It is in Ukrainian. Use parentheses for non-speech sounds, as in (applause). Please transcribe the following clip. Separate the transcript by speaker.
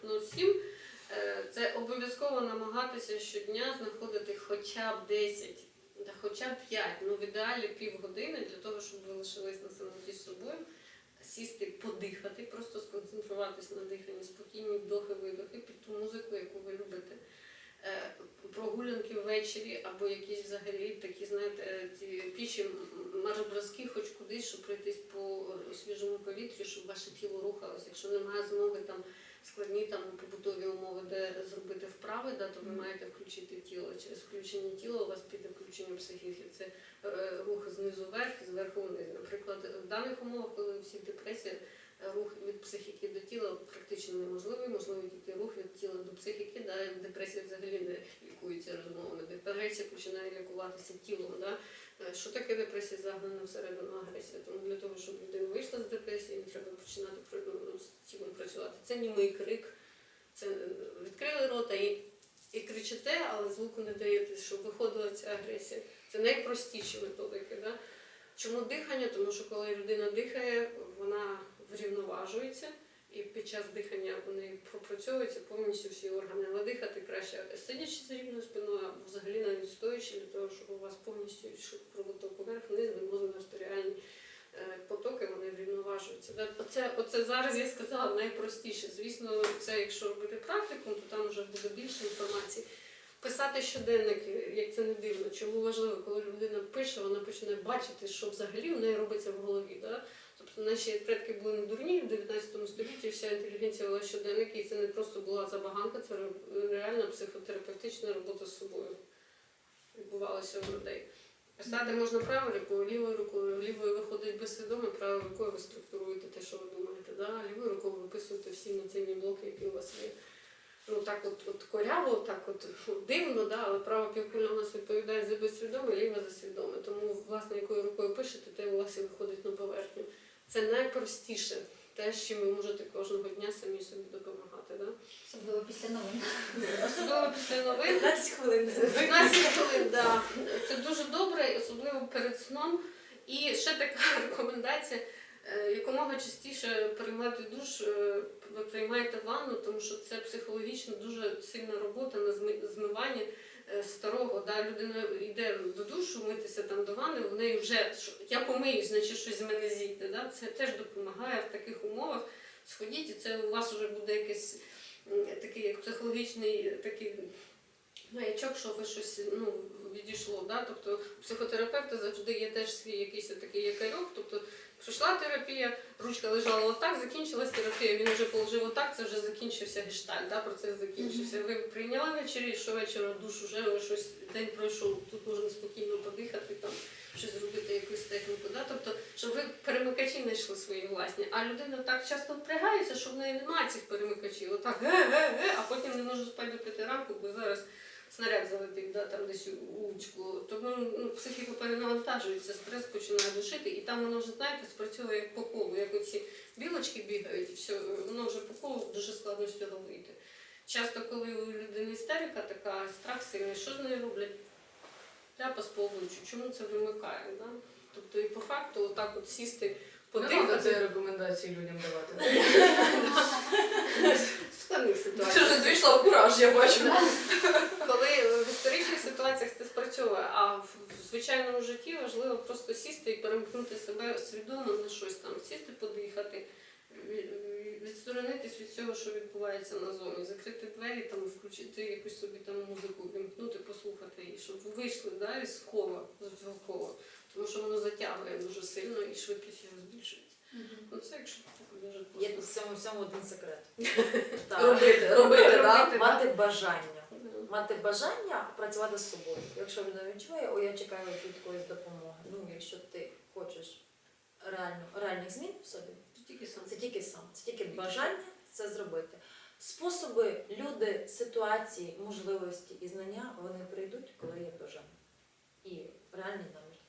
Speaker 1: всім. Е, Це обов'язково намагатися щодня знаходити хоча б 10, та хоча б 5, ну в ідеалі півгодини для того, щоб ви лишились на самоті з собою, сісти, подихати, просто сконцентруватись на диханні, спокійні вдохи, видохи під ту музику, яку ви любите. Е, Прогулянки ввечері або якісь взагалі такі, знаєте, е, ці піші м- марш-броски хоч кудись, щоб пройтись по свіжому повітрі, щоб ваше тіло рухалося. Якщо немає змоги там складні там побутові умови, де зробити вправи, да, то ви маєте включити тіло. Через включення тіла у вас піде включення психіки. Це е, рух знизу вверх, зверху вниз. Наприклад, в даних умовах, коли всі депресія, рух від психіки до тіла практично неможливий, можливо тільки рух від тіла до психіки, да, депресія взагалі не лікується розмовами. Депресія починає лікуватися тілом. Да. Що таке депресія загнана всередину агресія? Тому для того, щоб людина вийшла з депресії, треба починати ну, працювати. Це німий крик, це е, відкрили рота і, і кричите, але звуку не даєте, щоб виходила ця агресія. Це найпростіші методики. Да? Чому дихання? Тому що коли людина дихає, вона врівноважується. І під час дихання вони пропрацьовуються повністю всі органи. Але дихати краще сидячи з рівною спиною, або взагалі навіть стоячи, для того, щоб у вас повністю йшов кровоток уверх, вниз, вимозно артеріальні е, потоки, вони врівноважуються. Оце, оце зараз я сказала найпростіше. Звісно, це якщо робити практику, то там вже буде більше інформації. Писати щоденник, як це не дивно, чому важливо, коли людина пише, вона починає бачити, що взагалі в неї робиться в голові. Да? Тобто наші предки були не дурні в 19 столітті, вся інтелігенція вела щоденники, і це не просто була забаганка, це реальна психотерапевтична робота з собою відбувалася у людей. Писати можна правою рукою, лівою рукою, лівою виходить безсвідомо, правою рукою ви структуруєте те, що ви думаєте. Да? Лівою рукою виписуєте всі емоційні блоки, які у вас є. Ну так от, от коряво, так от ну, дивно, да, але права півкуля у нас відповідає за безсвідоме, ліва за свідоме. Тому, власне, якою рукою пишете, те у вас і виходить на поверхню. Це найпростіше, те, чим ви можете кожного дня самі собі допомагати. Да?
Speaker 2: Особливо після новин. (laughs)
Speaker 1: Особливо після новин.
Speaker 3: 15 хвилин.
Speaker 1: 15 хвилин, да. Це дуже добре, особливо перед сном. І ще така (laughs) рекомендація. е, Якомога частіше приймати душ, е, ви приймаєте ванну, тому що це психологічно дуже сильна робота на зми- змивання старого. Да? Людина йде до душу, митися там до ванни, в неї вже я помиюсь, значить щось з мене зійде. Да? Це теж допомагає в таких умовах. Сходіть, і це у вас вже буде якийсь такий як психологічний такий маячок, що ви щось ну, відійшло. Да? Тобто у психотерапевта завжди є теж свій якийсь такий якорьок. Тобто пройшла терапія, ручка лежала отак, закінчилась терапія, він вже положив отак, це вже закінчився гештальт, да? процес закінчився. Ви прийняли ввечері, що вечора душ уже ви щось день пройшов, тут можна спокійно подихати, там щось зробити, якусь техніку. Да? Тобто, щоб ви перемикачі знайшли свої власні. А людина так часто впрягається, що в неї немає цих перемикачів. Отак ге-ге-ге, а потім не може спати до п'яти ранку, бо зараз снаряд залетить да, там десь у учку. Тому ну, психіка перенавантажується, стрес починає душити, і там воно вже, знаєте, спрацьовує як по колу, як оці білочки бігають, і все, воно вже по колу дуже складно з цього вийти. Часто, коли у людини істерика, така страх сильний, що з нею роблять? Ляпа сповнюючи, чому це вимикає? Да? Тобто і по факту отак от сісти,
Speaker 3: Не треба
Speaker 1: подихати
Speaker 3: рекомендації людям давати. (laughs)
Speaker 1: складних
Speaker 3: Ти
Speaker 1: ситуаціях.
Speaker 3: вже звійшла в кураж, я бачу. (laughs)
Speaker 1: Коли в історичних ситуаціях це спрацьовує, а в звичайному житті важливо просто сісти і перемкнути себе свідомо на щось там, сісти, подихати, відсторонитись від цього, що відбувається назовні, закрити двері, там, включити якусь собі там музику, вимкнути, послухати її, щоб ви вийшли да, із кола, з цього кола. Тому що воно затягує дуже сильно і швидкість його збільшується. Ну це якщо так дуже
Speaker 4: Є в цьому всьому один секрет. (laughs)
Speaker 3: Робити, робити.
Speaker 4: Мати бажання. Мати бажання працювати з собою. Якщо людина відчуває, о, я чекаю від якоїсь допомоги. Ну, якщо ти хочеш реально, реальних змін в собі,
Speaker 1: Це тільки сам.
Speaker 4: це тільки сам, це тільки бажання це зробити. Способи, люди, ситуації, можливості і знання вони прийдуть, коли є бажання. І реальні намір.